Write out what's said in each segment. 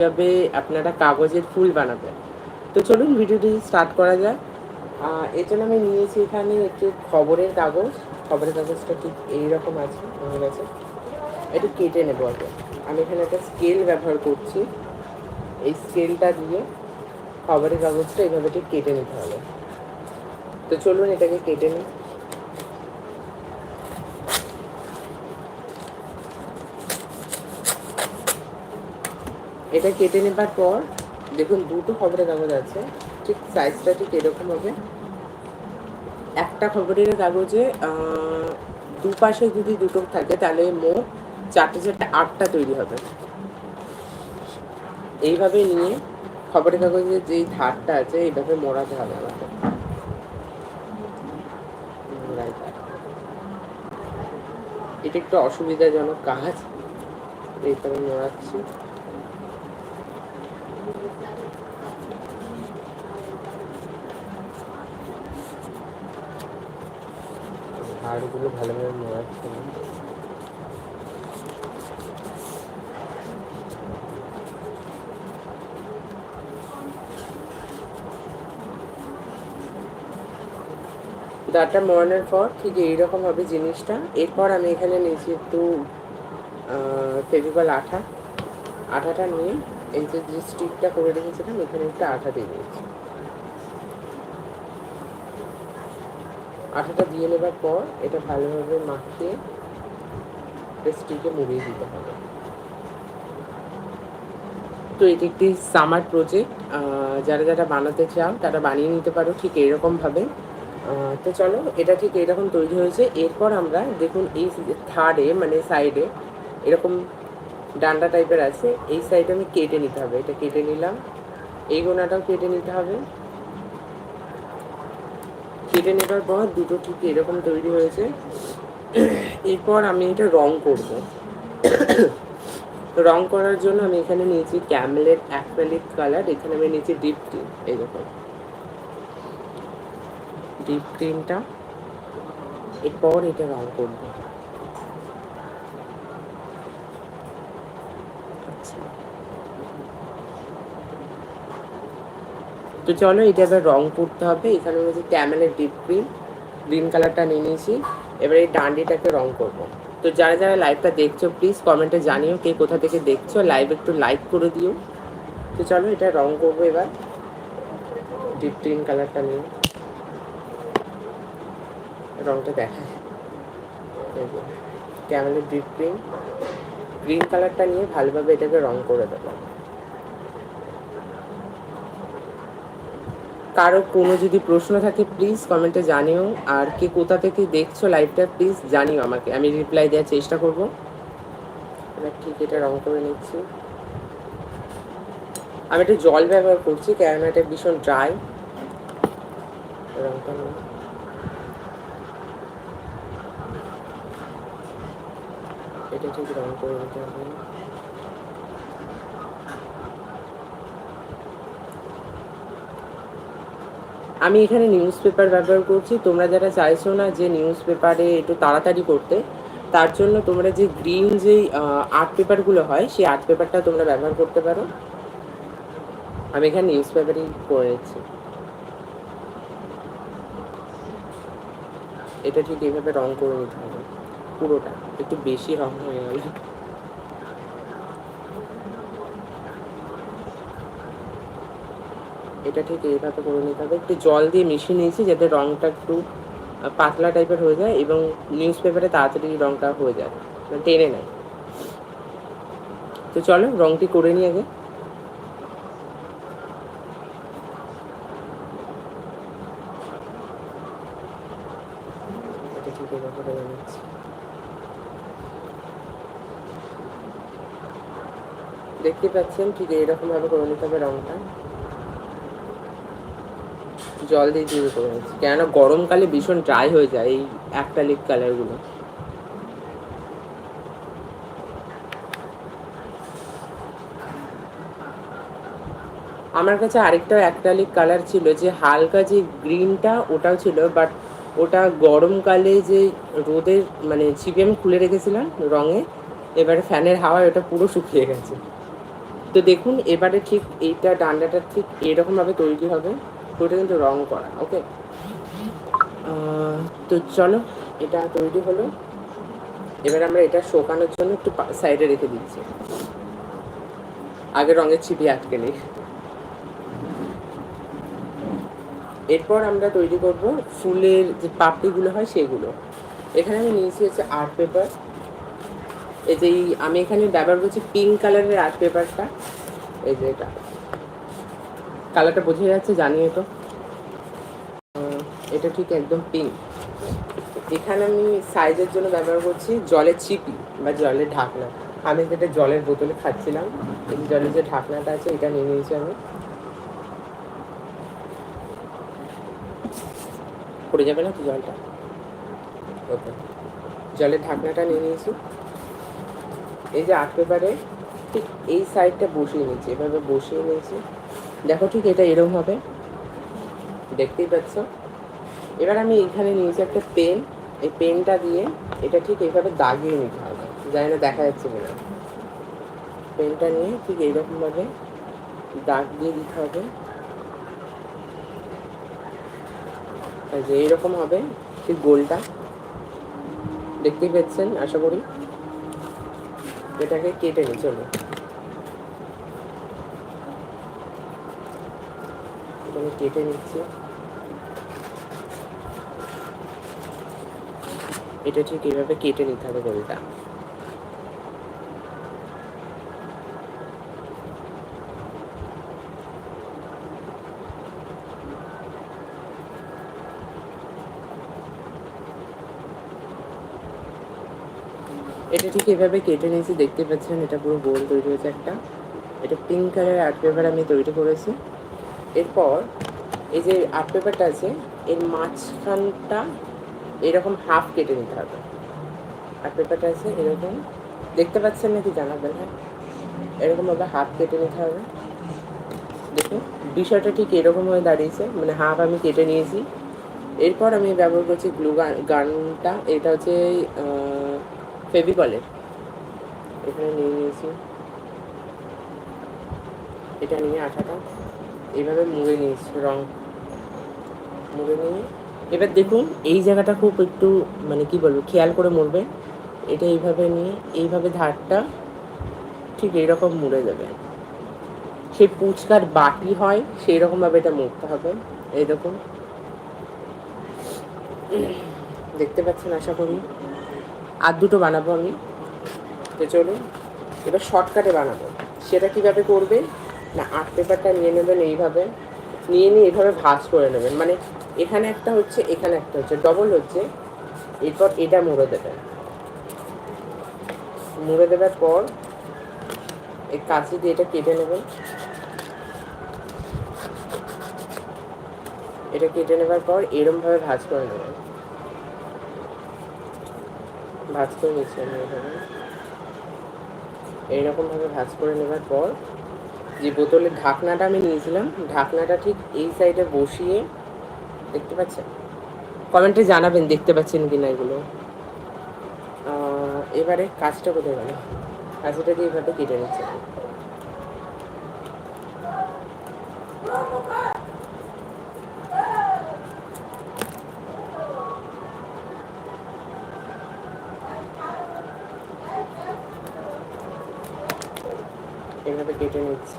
কীভাবে আপনারা কাগজের ফুল বানাবেন। তো চলুন ভিডিওটি স্টার্ট করা যাক। এর জন্য আমি নিয়েছি এখানে একটি খবরের কাগজ। খবরের কাগজটা ঠিক এইরকম আছে আমার কাছে একটু কেটে নেব আগে। আমি এখানে একটা স্কেল ব্যবহার করছি। এই স্কেলটা দিয়ে খবরের কাগজটা এইভাবে ঠিক কেটে নিতে হবে। তো চলুন এটাকে কেটে নিই। এটা কেটে নেবার পর, দেখুন দুটো খবরের কাগজ আছে, ঠিক সাইজটা ঠিক এরকম হবে। একটা খবরের কাগজে দুপাশে যদি দুটো থাকে, তাহলে মোট চারটে চারটে আটটা তৈরি হবে। এইভাবে নিয়ে খবরের কাগজের যেই ধারটা আছে, এইভাবে মোড়াতে হবে আমাকে। এটা একটু অসুবিধাজনক কাজ এইভাবে মোড়াচ্ছি। হাড়গুলো ভালোভাবে মোড়াচ্ছে না দাঁতটা মোড়ানোর পর ঠিক এইরকম হবে জিনিসটা। এরপর আমি এখানে নিয়েছি একটু ফেভিকল আঠা। আঠাটা নিয়ে এই যে স্টিকটা করে রেখেছিলাম, এখানে একটা আঠা দিয়ে দিয়েছি। আঠাটা দিয়ে নেবার পর এটা ভালোভাবে মাখিয়ে স্টিকে মুড়িয়ে দিতে হবে। তো এটি একটি সামার প্রজেক্ট যারা যারা বানাতে চাও তারা বানিয়ে নিতে পারো ঠিক এইরকমভাবে। আহ, তো চলো এটা ঠিক এরকম তৈরি হয়েছে। এরপর আমরা দেখুন এই থার্ডে মানে সাইডে এরকম ডান্ডা টাইপের আছে এই সাইডে আমি কেটে নিতে হবে। এটা কেটে নিলাম। এই গোনাটাও কেটে নিতে হবে। কেটে নেওয়ার পর দুটো ঠিক এরকম তৈরি হয়েছে। এরপর আমি এটা রং করব। রং করার জন্য আমি এখানে নিয়েছি ক্যামেলের অ্যাক্রেলিক কালার, এখানে আমি নিয়েছি ডিপ ক্রিম, এই দেখুন। ডিপ ক্রিমটা। এরপর এটা রং করব। তো চলো, এটা এবার রং করতে হবে। এখানে রয়েছে ক্যামেলের ডিপ ক্রিম। গ্রিন কালারটা নিয়ে নিয়েছি। এবার এই ডান্ডিটাকে রং করব। তো যারা যারা লাইভটা দেখছ প্লিজ কমেন্টে জানিও কে কোথা থেকে দেখছ। লাইভ একটু লাইক করে দিও। তো চলো, এটা রং করব এবার। ডিপ গ্রিন কালারটা নিয়ে। রংটা দেখা ক্যামেলের ডিপ ক্রিম। গ্রিন কালারটা নিয়ে ভালোভাবে এটাকে রং করে দেবো। কারও কোনো যদি প্রশ্ন থাকে প্লিজ কমেন্টে জানিও। আর কে কোথা থেকে দেখছ লাইভটা প্লিজ জানিও আমাকে। আমি রিপ্লাই দেওয়ার চেষ্টা করব। এবার ঠিক এটা রং করে নিচ্ছি। আমি একটু জল ব্যবহার করছি কেননা এটা ভীষণ ড্রাই রংটা এটা ঠিক রং করে নিতে হবে। আমি এখানে নিউজ পেপার ব্যবহার করছি। তোমরা যারা চাইছো না যে নিউজ পেপারে একটু তাড়াতাড়ি করতে, তার জন্য তোমরা যে গ্রিন যে আর্ট পেপারগুলো হয়, সেই আর্ট পেপারটা তোমরা ব্যবহার করতে পারো। আমি এখানে নিউজ পেপারই করেছি। এটা ঠিক এইভাবে রং করে নিতে হবে। পুরোটা, একটু বেশি রং হয়ে গেল। এটা ঠিক এইভাবে করে নিতে হবে। একটু জল দিয়ে মিশিয়ে নিয়েছি যাতে রঙটা একটু পাতলা টাইপের হয়ে যায় এবং নিউজ পেপারে তাড়াতাড়ি রঙটা হয়ে যায়। মানে টেনে নেয়। তো চলো রঙটি করে নিই আগে। দেখতে পাচ্ছেন ঠিক এইরকম ভাবে করে নিতে হবে রংটা। জল দিয়ে দিয়ে করে নিচ্ছি কেননা গরমকালে ভীষণ ড্রাই হয়ে যায় এই অ্যাক্রালিক কালারগুলো আমার কাছে আরেকটা অ্যাক্রালিক কালার ছিল যে হালকা যে গ্রিনটা ওটাও ছিল বাট ওটা গরমকালে যে রোদের মানে ছিপে আমি খুলে রেখেছিলাম রঙে, এবারে ফ্যানের হাওয়ায় ওটা পুরো শুকিয়ে গেছে। তো দেখুন, এবারে ঠিক এইটা ডান্ডাটা ঠিক এরকমভাবে তৈরি হবে। ওটা কিন্তু রং করা ওকে তো চলো, এটা তৈরি হলো। এবার আমরা এটা শোকানোর জন্য একটু সাইডে রেখে দিচ্ছি। আগে রঙের ছিপি আটকে নেই। এরপর আমরা তৈরি করব ফুলের যে পাপড়িগুলো হয় সেগুলো। এখানে আমি নিয়েছি হচ্ছে আর্ট পেপার এই যে আমি এখানে ব্যবহার করছি পিঙ্ক কালারের আর্ট পেপারটা এই যে এটা। কালারটা বোঝা যাচ্ছে, জানিয়ে তো। এটা ঠিক একদম পিঙ্ক এখানে আমি সাইজের জন্য ব্যবহার করছি জলের চিপি বা জলের ঢাকনা। আমি যেটা জলের বোতলে খাচ্ছিলাম, এই জলের যে ঢাকনাটা আছে, এটা নিয়ে নিয়েছি আমি। পড়ে যাবে না তো জলটা? ওকে। জলের ঢাকনাটা নিয়ে নিয়েছি। এই যে আর্ট পেপারে ঠিক এই সাইডটা বসিয়ে নিয়েছি। এভাবে বসিয়ে নিয়েছি। দেখো ঠিক এটা এরকম হবে। দেখতেই পাচ্ছ? এবার আমি এখানে নিয়েছি একটা পেন। এই পেনটা দিয়ে এটা ঠিক এইভাবে দাগিয়ে নিতে হবে। জানি না দেখা যাচ্ছে কিনা। পেনটা নিয়ে ঠিক এইরকমভাবে দাগ দিয়ে দিতে হবে। যে এইরকম হবে ঠিক গোলটা। দেখতেই পাচ্ছেন? আশা করি। এটাকে কেটে নি চলো। আমি কেটে নিচ্ছি। এটা ঠিক এইভাবে কেটে নিতে হবে গোলটা। এটা ঠিক এভাবে কেটে নিয়েছি, দেখতে পাচ্ছেন, এটা পুরো গোল তৈরি হয়েছে একটা। এটা পিঙ্ক কালারের আর্ট পেপার আমি তৈরি করেছি। এরপর এই যে আর্ট পেপারটা আছে, এর মাঝখানটা এরকম হাফ কেটে নিতে হবে। আর্ট পেপারটা আছে, এরকম। দেখতে পাচ্ছেন নাকি জানাবেন? হ্যাঁ। এরকমভাবে হাফ কেটে নিতে হবে। দেখুন, বিষয়টা ঠিক এরকম হয়ে দাঁড়িয়েছে মানে হাফ আমি কেটে নিয়েছি। এরপর আমি ব্যবহার করছি গ্লু গান, গানটা, এটা হচ্ছে ফেভিকলের। এখানে নিয়ে নিয়েছি। এটা নিয়ে আঠাটা। এইভাবে মুড়ে নিয়েছি রং মুড়ে নিয়ে এবার দেখুন, এই জায়গাটা খুব একটু মানে কি বলব, খেয়াল করে মুড়বে। এটা এইভাবে নিয়ে, এইভাবে ধারটা ঠিক এইরকম মুড়ে যাবে। সেই পুচকার বাটি হয় সেই রকমভাবে এটা মুড়তে হবে। এই দেখুন। দেখতে পাচ্ছেন, আশা করি। আর দুটো বানাবো আমি। তো চলুন, এবার শর্টকাটে বানাবো। সেটা কীভাবে করবে? না, আর্ট পেপারটা নিয়ে নেবেন এইভাবে। নিয়ে নিয়ে এইভাবে ভাঁজ করে নেবেন। মানে এখানে একটা হচ্ছে, এখানে একটা হচ্ছে। ডবল হচ্ছে। এরপর এটা মুড়ে দেবেন। মুড়ে দেওয়ার পর এই কাঁচি দিয়ে এটা কেটে নেবেন। এটা কেটে নেবার পর এরমভাবে ভাঁজ করে নেবেন। ভাজ করে নিচ্ছি আমি এভাবে এইরকমভাবে ভাজ করে নেবার পর যে বোতলের ঢাকনাটা আমি নিয়েছিলাম, ঢাকনাটা ঠিক এই সাইডে বসিয়ে, দেখতে পাচ্ছেন? কমেন্টে জানাবেন দেখতে পাচ্ছেন কি না এগুলো এবারে কাজটা কোথায় গেল? কাজটা দিয়ে এভাবে কেটে নিচ্ছে এভাবে কেটে নিচ্ছি।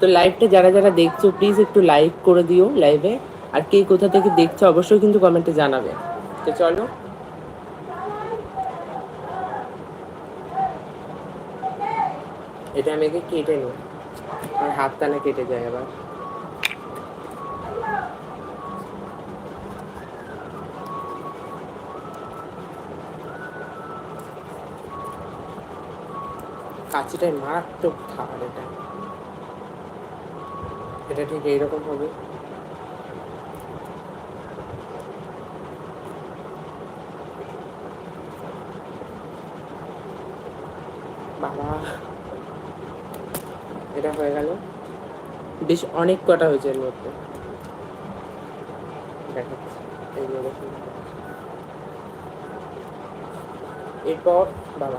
তো লাইভটা যারা যারা দেখছ প্লিজ একটু লাইক করে দিও লাইভে আর কে কোথা থেকে দেখছ, অবশ্যই কিন্তু কমেন্টে জানাবে। তো চলো। এটা আমি কেটে নিই। আমার হাতটা না কেটে যায় আবার। কাঁচিটায় মারাত্মক খাবার এটা। এটা ঠিক এইরকম হবে। বাবা, এটা হয়ে গেল। বেশ অনেক কটা হয়েছে এর মধ্যে। এরপর, বাবা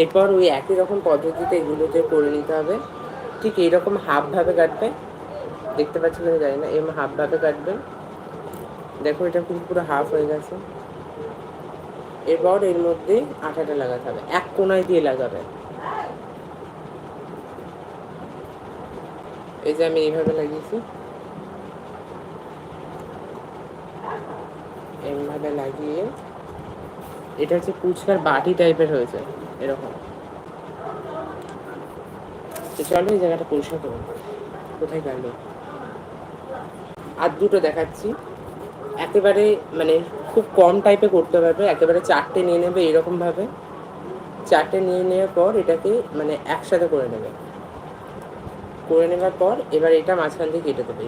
এরপর ওই একই রকম পদ্ধতিতে এগুলোকে করে নিতে হবে। ঠিক এইরকম হাফভাবে কাটবে। দেখতে পাচ্ছেন, আমি জানি না এরকম হাফভাবে কাটবেন দেখো, এটা কিন্তু পুরো হাফ হয়ে গেছে। এরপর এর মধ্যে আঠাটা লাগাতে হবে। এক কোনায় দিয়ে লাগাবে। এই যে আমি এইভাবে লাগিয়েছি। এইভাবে লাগিয়ে, এটা হচ্ছে ফুচকার বাটি টাইপের হয়েছে। এরকম। তো চলো এই জায়গাটা পরিষ্কার করব কোথায় গেল আর দুটো দেখাচ্ছি। একেবারে মানে খুব কম টাইপে করতে পারবে। একেবারে চারটে নিয়ে নেবে এরকমভাবে। চারটে নিয়ে নেওয়ার পর এটাকে মানে একসাথে করে নেবে। করে নেওয়ার পর এবার এটা মাঝখান দিয়ে কেটে দেবে।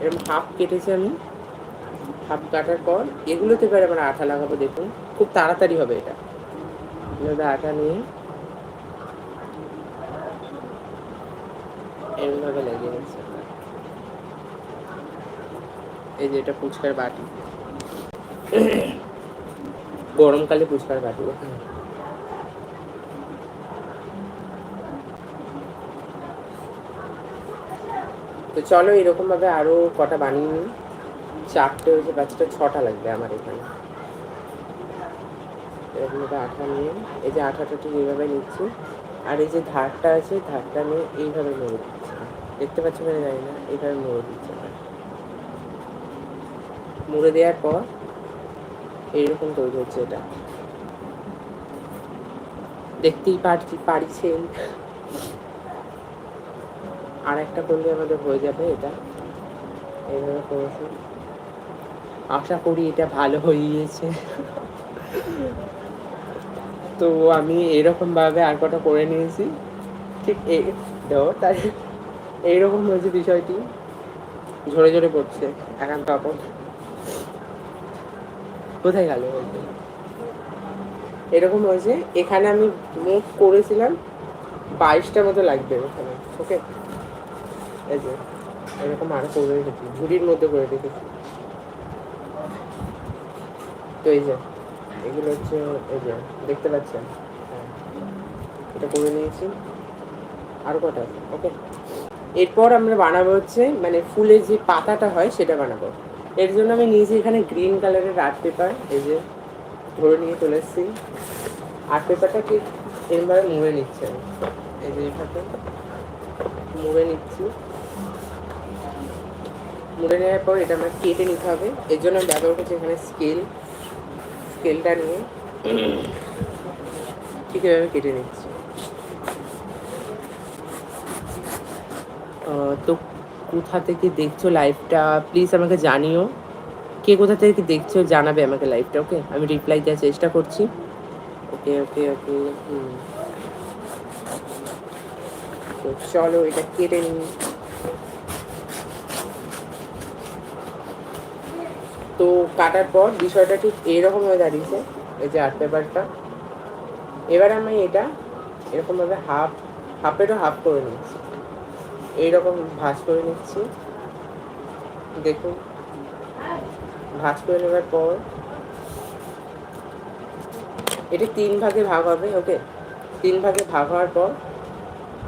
এরকম হাফ কেটেছি আমি। হাফ কাটার পর এগুলোতে এবার আমরা আঠা লাগাবো, দেখুন। খুব তাড়াতাড়ি হবে এটা। আটা নিয়ে এরকমভাবে লাগিয়ে নিচ্ছি। এই যে এটা ফুচকার বাটি। গরমকালে ফুচকার বাটি। তো চলো এরকম ভাবে আরও কটা বানিয়ে নিই। চারটে হয়েছে পাঁচটা ছটা লাগবে আমার এখানে। এরকম ভাবে আঠা নিয়ে, এই যে আঠাটা ঠিক এইভাবে নিচ্ছি। আর এই যে ধারটা আছে, ধারটা নিয়ে এইভাবে মুড়ে দিচ্ছি। দেখতে পাচ্ছি মানে জানি না, এইভাবে মুড়ে দিচ্ছি মুড়ে দেওয়ার পর এইরকম তৈরি হচ্ছে এটা। দেখতেই পারছি পারছেন আর একটা করলে আমাদের হয়ে যাবে এটা। এইভাবে করেছি। আশা করি এটা ভালো হয়ে গিয়েছে। তো আমি এরকম ভাবে আর কটা করে নিয়েছি। ঠিক তাই এইরকম হয়েছে বিষয়টি। ঝরে ঝরে পড়ছে একান্ত আপন। কোথায় গেল এরকম হয়েছে, এখানে আমি মুখ করেছিলাম, বাইশটা মতো লাগবে ওখানে ওকে এই যে, এরকম আরও করে রেখেছি ঝুড়ির মধ্যে করে রেখেছি। এই যে, এগুলো হচ্ছে এই যে, দেখতে পাচ্ছেন? এটা করে নিয়েছি। আরও কটা ওকে এরপর আমরা বানাবো হচ্ছে মানে ফুলের যে পাতাটা হয়, সেটা বানাবো। এর জন্য আমি নিয়েছি এখানে গ্রিন কালারের আর্ট পেপার এই যে, ধরে নিয়ে চলে এসেছি। আর্ট পেপারটা ঠিক এরমভাবে মুড়ে নিচ্ছে এই যে এইভাবে মুড়ে নিচ্ছি। মুড়ে নেওয়ার পর এটা আমার কেটে নিতে হবে। এর জন্য আমি ব্যবহার করছি এখানে স্কেল স্কেলটা নিয়ে ঠিক এভাবে কেটে নিচ্ছি? তো কোথা থেকে দেখছ লাইভটা প্লিজ আমাকে জানিও। কে কোথা থেকে দেখছ জানাবে আমাকে লাইভটা ওকে আমি রিপ্লাই দেওয়ার চেষ্টা করছি। ওকে ওকে ওকে হুম। তো চলো এটা কেটে নিই। তো কাটার পর বিষয়টা ঠিক এইরকম হয়ে দাঁড়িয়েছে, এই যে আর্ট পেপারটা এবার আমি এটা এরকমভাবে হাফ হাফেরও হাফ করে নিচ্ছি। এইরকম ভাঁজ করে নিচ্ছি। দেখুন, ভাঁজ করে নেবার পর এটা তিন ভাগে ভাগ হবে, ওকে? তিন ভাগে ভাগ হওয়ার পর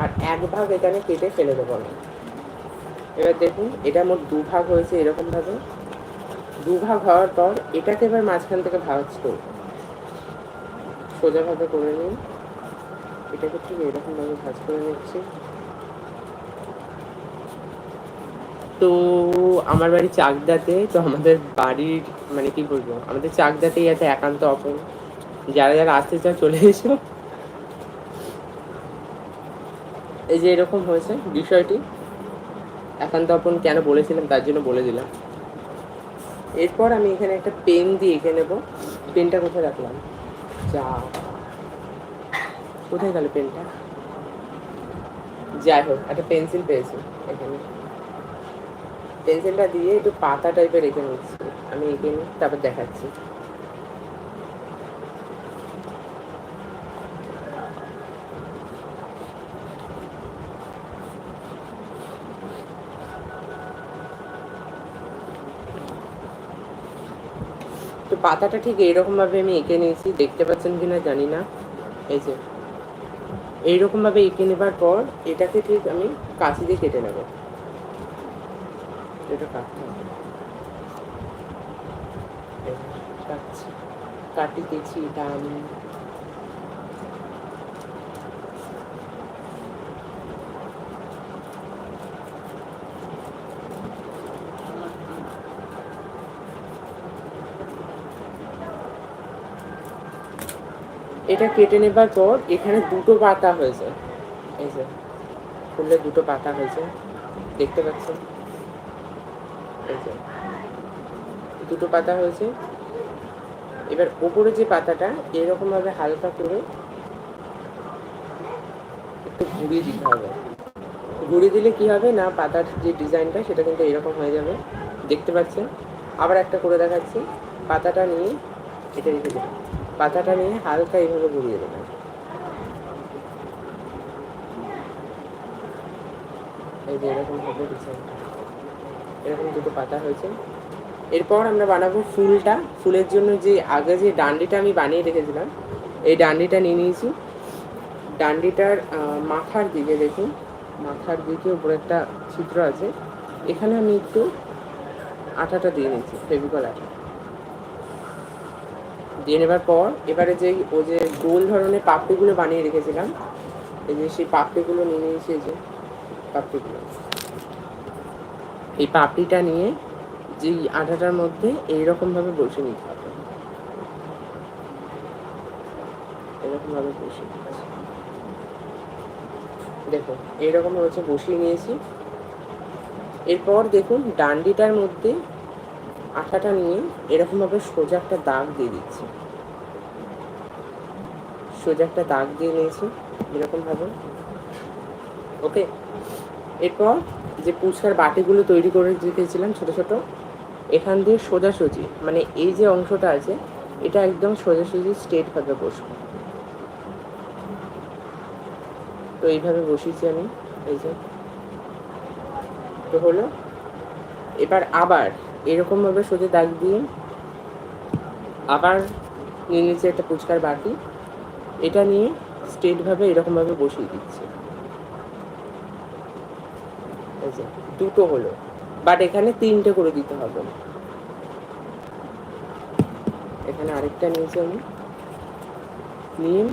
আর এক ভাগ এখানে কেটে ফেলে দেবো এবার দেখুন, এটা মোট দু ভাগ হয়েছে এরকম ভাবে দু ভাগ হওয়ার পর এটাকে এবার মাঝখান থেকে ভাগ করব। সোজাভাবে করে নিন। এটাকে ঠিক এরকম ভাবে ভাজ করে নিচ্ছি। তো আমার বাড়ি চাকদাতে, তো আমাদের বাড়ির মানে কি বলব, আমাদের চাকদাতেই আছে একান্ত অপন যারা যারা আসতে চাও চলে এসো। এই যে এরকম হয়েছে বিষয়টি। একান্ত অপন কেন বলেছিলাম, তার জন্য বলে দিলাম। এরপর আমি এখানে একটা পেন দিয়ে এঁকে নেব। পেনটা কোথায় রাখলাম? যা। কোথায় গেল পেনটা? যাই হোক, একটা পেন্সিল পেয়েছি এখানে। পেন্সিলটা দিয়ে একটু পাতা টাইপের এঁকে নিচ্ছি। আমি এঁকে নিই, তারপর দেখাচ্ছি। পাতাটা ঠিক এইরকমভাবে আমি এঁকে নিয়েছি দেখতে পাচ্ছেন কি না জানি না। এই যে এইরকমভাবে এঁকে নেবার পর এটাকে ঠিক আমি কাঁচি দিয়ে কেটে নেব। এটা কাটতে যে, কাটছি। এটা আমি এটা কেটে নেবার পর এখানে দুটো পাতা হয়েছে। এই যে, ফুলে দুটো পাতা হয়েছে। দেখতে পাচ্ছেন? দুটো পাতা হয়েছে। এবার ওপরে যে পাতাটা এরকম ভাবে হালকা করে একটু ঘুরিয়ে দিতে হবে। ঘুরিয়ে দিলে কি হবে না, পাতার যে ডিজাইনটা, সেটা কিন্তু এরকম হয়ে যাবে। দেখতে পাচ্ছেন? আবার একটা করে দেখাচ্ছি। পাতাটা নিয়ে এটা রেখে দেবেন পাতাটা নিয়ে হালকা এইভাবে ঘুরিয়ে দেবেন। এই যে এরকম এরকম দুটো পাতা হয়েছে। এরপর আমরা বানাবো ফুলটা। ফুলের জন্য যে আগে যে ডান্ডিটা আমি বানিয়ে রেখেছিলাম, এই ডান্ডিটা নিয়ে নিয়েছি। ডান্ডিটার মাথার দিকে দেখুন। মাথার দিকে উপরে একটা ছিদ্র আছে। এখানে আমি একটু আটাটা দিয়ে নিয়েছি, ফেভিকল আটা। দিয়ে নেবার পর এবারে যে ও যে গোল ধরনের পাপড়িগুলো বানিয়ে রেখেছিলাম, এই যে সেই পাপড়িগুলো নিয়ে নিয়েছি যে পাপড়িগুলো। এই পাপড়িটা নিয়ে যে আটাটার মধ্যে এইরকম ভাবে বসে নিতে হবে। এরকম ভাবে বসে। দেখুন এইরকম হচ্ছে বসিয়ে নিয়েছি। এরপর দেখুন, ডান্ডিটার মধ্যে আটাটা নিয়ে এরকমভাবে সোজা একটা দাগ দিয়ে দিচ্ছি। সোজা একটা দাগ দিয়ে নিয়েছি এরকম ভাবে ওকে? এরপর যে পুচকার বাটিগুলো তৈরি করে রেখেছিলাম ছোট ছোট, এখান দিয়ে সোজাসুজি মানে এই যে অংশটা আছে, এটা একদম সোজাসুজি স্ট্রেট ভাবে বসবে। তো এইভাবে বসিয়েছি আমি, এই যে। তো হলো, এবার আবার এরকম ভাবে সোজা দাগ দিয়ে আবার নিয়ে নিয়েছি একটা ফুচকার বাটি। এটা নিয়ে স্ট্রেট ভাবে এরকম ভাবে বসিয়ে দিচ্ছে দুটো হলো। বাট এখানে তিনটে করে দিতে হবে। এখানে আরেকটা নিয়েছি আমি। নিয়ে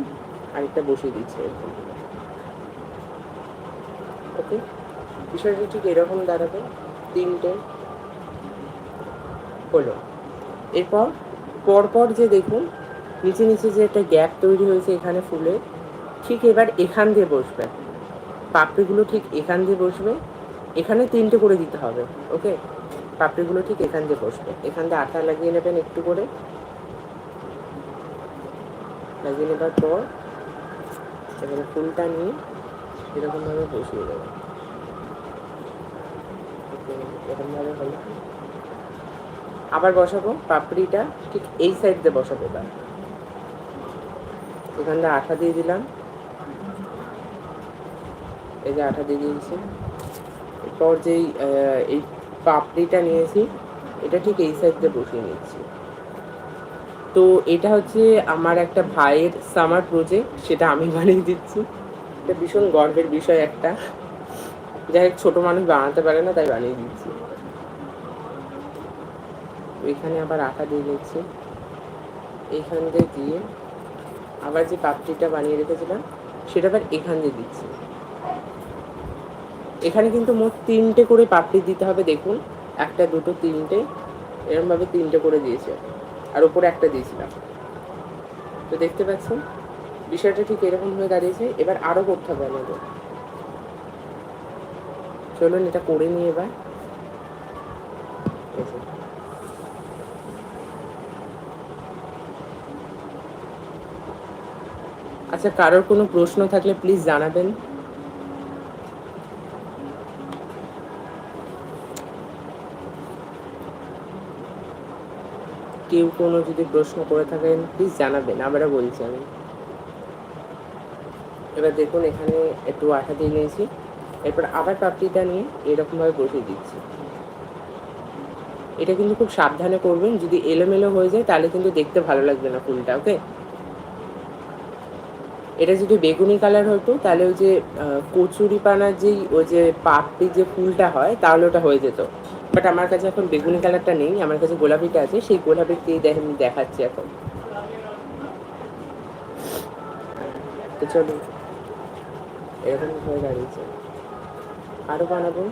আরেকটা বসিয়ে দিচ্ছি এরকম। ওকে? বিষয়টা ঠিক এরকম দাঁড়াবে। তিনটে। হলো। এরপর পরপর যে দেখুন, নিচে নিচে যে একটা গ্যাপ তৈরি হয়েছে এখানে ফুলে, ঠিক এবার এখান দিয়ে বসবে। পাপড়িগুলো ঠিক এখান দিয়ে বসবে। এখানে তিনটে করে দিতে হবে, ওকে? পাপড়িগুলো ঠিক এখান দিয়ে বসবে। এখান দিয়ে আটা লাগিয়ে নেবেন একটু করে। লাগিয়ে নেবার পর এবারে ফুলটা নিয়ে এরকমভাবে বসিয়ে দেবেন। এরকমভাবে হলো। আবার বসাবো, পাপড়িটা ঠিক এই সাইড দিয়ে বসাবো এবার। এখান দিয়ে আঠা দিয়ে দিলাম। এই যে আঠা দিয়ে দিয়েছি। এরপর যেই এই পাপড়িটা নিয়েছি, এটা ঠিক এই সাইড দিয়ে বসিয়ে নিচ্ছি। তো এটা হচ্ছে আমার একটা ভাইয়ের সামার প্রজেক্ট সেটা আমি বানিয়ে দিচ্ছি। এটা ভীষণ গর্বের বিষয় একটা। যাই হোক, ছোটো মানুষ বানাতে পারে না, তাই বানিয়ে দিচ্ছি। এখানে আবার আটা দিয়ে দিচ্ছি এইখান দিয়ে দিয়ে আবার যে পাপড়িটা বানিয়ে রেখেছিলাম, সেটা আবার এখান দিয়ে দিচ্ছি। এখানে কিন্তু মোট তিনটে করে পাপড়ি দিতে হবে, দেখুন। একটা, দুটো, তিনটে এরকমভাবে তিনটে করে দিয়েছে। আর ওপরে একটা দিয়েছিলাম। তো দেখতে পাচ্ছেন, বিষয়টা ঠিক এরকম হয়ে দাঁড়িয়েছে। এবার আরও করতে হবে আমাদের। চলুন এটা করে নিই এবার এই যে। আচ্ছা কারোর কোনো প্রশ্ন থাকলে প্লিজ জানাবেন। কেউ কোনো যদি প্রশ্ন করে থাকেন প্লিজ জানাবেন আবারও বলছি আমি। এবার দেখুন, এখানে একটু আঠা দিয়ে নিয়েছি। এরপর আবার পাপড়িটা নিয়ে এরকমভাবে বসিয়ে দিচ্ছি। এটা কিন্তু খুব সাবধানে করবেন, যদি এলোমেলো হয়ে যায়, তাহলে কিন্তু দেখতে ভালো লাগবে না ফুলটা ওকে এটা যদি বেগুনি কালার হতো, তাহলে ওই যে কচুরি পানার যেই, ওই যে পাপড়ি যে ফুলটা হয়, তাহলে ওটা হয়ে যেত। বাট আমার কাছে এখন বেগুনি কালারটা নেই, আমার কাছে গোলাপিটা আছে, সেই গোলাপিতেই দেখেন দেখাচ্ছি এখন। তো চলো, এরকম হয়ে দাঁড়িয়েছে। আরও বানাবো?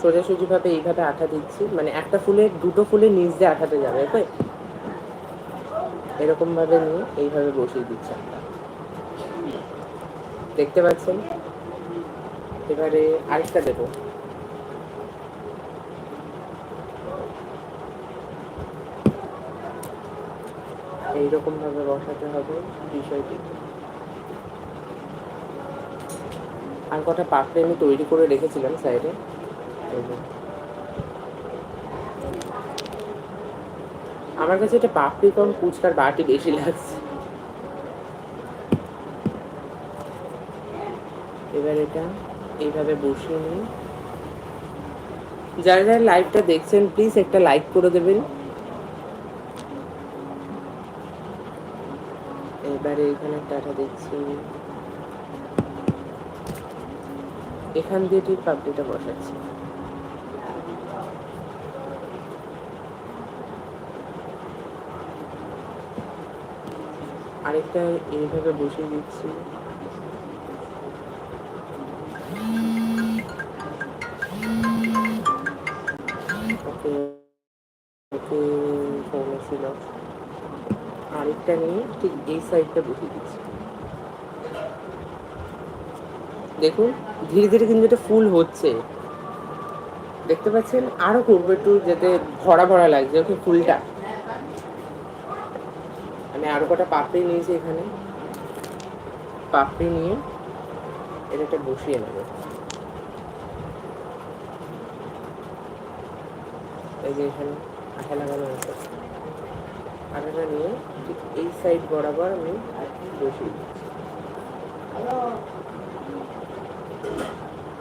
সোজাসুজিভাবে এইভাবে আঠা দিচ্ছি মানে একটা ফুলের দুটো ফুলের নিচ দিয়ে আঠাতে যাবে ওকে এরকম ভাবে নিয়ে এইভাবে বসিয়ে দিচ্ছি আমরা। দেখতে পাচ্ছেন? এবারে আরেকটা দেবো। এইরকম ভাবে বসাতে হবে বিষয়টি। আর কটা পাপড়ি আমি তৈরি করে রেখেছিলাম সাইডে। আমার কাছে এটা পাপড়ি কম ফুচকার বাটি বেশি লাগছে। এবার এটা এইভাবে বসিয়ে নিই যারা যারা লাইভটা দেখছেন প্লিজ একটা লাইক করে দেবেন। এবারে এখানে আঠা দিচ্ছি। এখান দিয়ে ঠিক পাপড়িটা বসাচ্ছি। আরেকটা এইভাবে বসিয়ে দিচ্ছি। আরেকটা নিয়ে ঠিক এই সাইডটা বসিয়ে দিচ্ছি। দেখুন, ধীরে ধীরে কিন্তু এটা ফুল হচ্ছে। দেখতে পাচ্ছেন? আরও করব একটু, যাতে ভরা ভরা লাগছে। ওকে, ফুলটা। আমি আরও কটা পাপড়ি নিয়েছি এখানে। পাপড়ি নিয়ে এটা বসিয়ে নেব। এই যে এখানে আঠা লাগানো আছে। আঠাটা নিয়ে ঠিক এই সাইড বরাবর আমি বসিয়ে দিচ্ছি।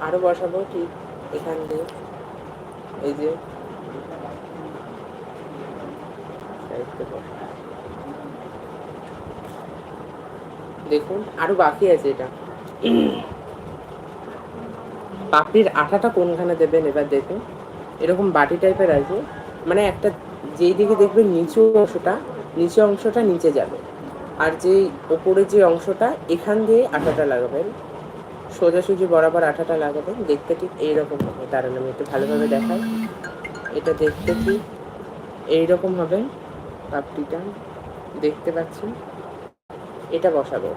আরও বসাবো ঠিক এখান দিয়ে। এই যে। সাইডটা বসা দেখুন, আরও বাকি আছে এটা। পাপড়ির আঠাটা কোনখানে দেবেন এবার দেখুন। এরকম বাটি টাইপের আছে। মানে একটা যেই দিকে দেখবেন নিচু অংশটা নিচু অংশটা নিচে যাবে। আর যেই ওপরে যে অংশটা, এখান দিয়ে আঠাটা লাগাবেন। সোজাসুজি বরাবর আঠাটা লাগাবেন। দেখতে ঠিক এইরকম হবে। দাঁড়ান, আমি একটু ভালোভাবে দেখাই। এটা দেখতে ঠিক এইরকম হবে পাপড়িটা। দেখতে পাচ্ছেন? এটা বসাবো।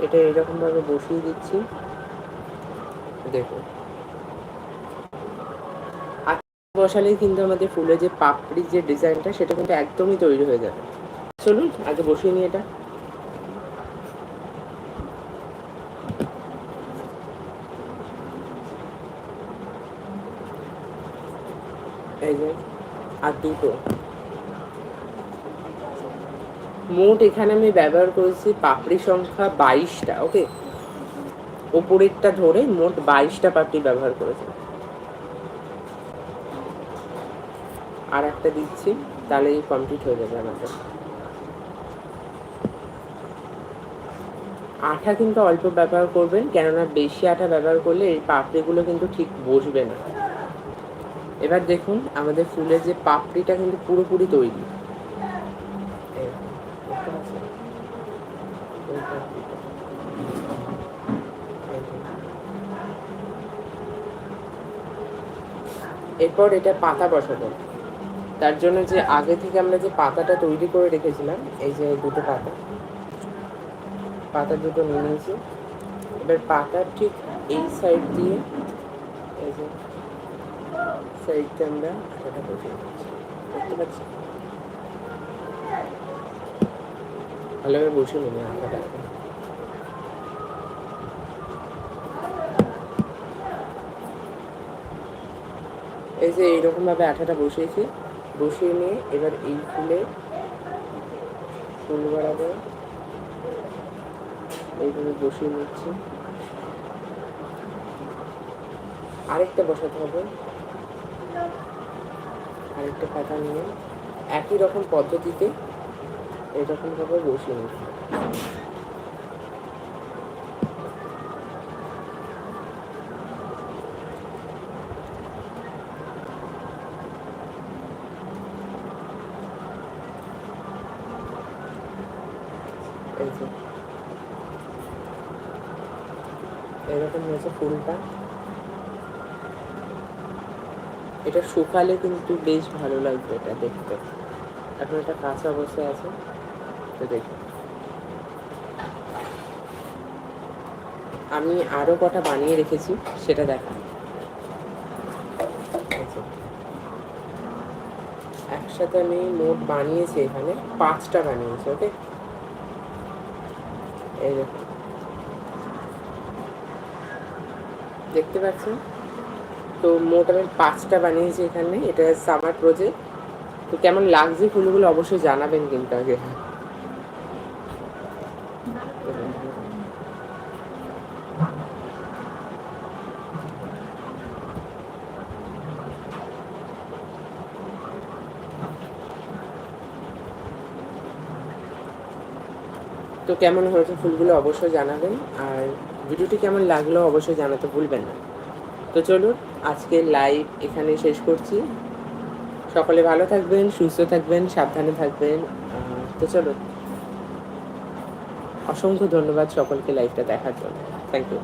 এটা এরকম ভাবে বসিয়ে দিচ্ছি। দেখুন। বসালেই কিন্তু আমাদের ফুলের যে পাপড়ির যে ডিজাইনটা, সেটা কিন্তু একদমই তৈরি হয়ে যাবে। চলুন, আগে বসিয়ে নিই এটা। এই যে, আর দুটো। মোট এখানে আমি ব্যবহার করেছি পাপড়ি সংখ্যা বাইশটা ওকে ওপরেরটা ধরে মোট বাইশটা পাপড়ি ব্যবহার করেছি। আর একটা দিচ্ছি, তাহলে কমপ্লিট হয়ে যাবে আমাদের। আঠা কিন্তু অল্প ব্যবহার করবেন, কেননা বেশি আঠা ব্যবহার করলে এই পাপড়িগুলো কিন্তু ঠিক বসবে না। এবার দেখুন, আমাদের ফুলের যে পাপড়িটা কিন্তু পুরোপুরি তৈরি। এরপর এটা পাতা বসাবো। তার জন্য যে আগে থেকে আমরা যে পাতাটা তৈরি করে রেখেছিলাম, এই যে দুটো পাতা। পাতা দুটো নিয়ে নিয়েছি। এবার পাতার ঠিক এই সাইড দিয়ে, এই যে সাইডটা আমরা বসিয়ে দিচ্ছি। দেখতে পাচ্ছি ভালোভাবে বসে নিই আটাটা এই যে এইরকম ভাবে আঠাটা বসিয়েছি। বসিয়ে নিয়ে এবার এই ফুলে ফুল বাড়াবো। এইভাবে বসিয়ে নিচ্ছি। আরেকটা বসাতে হবে। আরেকটা পাতা নিয়ে একই রকম পদ্ধতিতে এরকমভাবে বসিয়ে নিতে এই এরকম হয়েছে ফুলটা। এটা শুকালে কিন্তু বেশ ভালো লাগবে এটা দেখতে। এখন এটা কাঁচা অবস্থায় আছে, তো দেখুন। আমি আরও কটা বানিয়ে রেখেছি, সেটা দেখা একসাথে আমি মোট বানিয়েছি এখানে পাঁচটা বানিয়েছি, ওকে? এই দেখুন দেখতে পাচ্ছেন? তো মোট আমি পাঁচটা বানিয়েছি এখানে। এটা সামার প্রজেক্ট তো কেমন লাগছে ফুলগুলো অবশ্যই জানাবেন কিন্তু আগে। তো কেমন হয়েছে ফুলগুলো অবশ্যই জানাবেন। আর ভিডিওটি কেমন লাগল অবশ্যই জানাতে ভুলবেন না। তো চলুন, আজকে লাইভ এখানে শেষ করছি। সকলে ভালো থাকবেন, সুস্থ থাকবেন, সাবধানে থাকবেন। তো চলুন। অসংখ্য ধন্যবাদ সকলকে লাইভটা দেখার জন্য। Thank you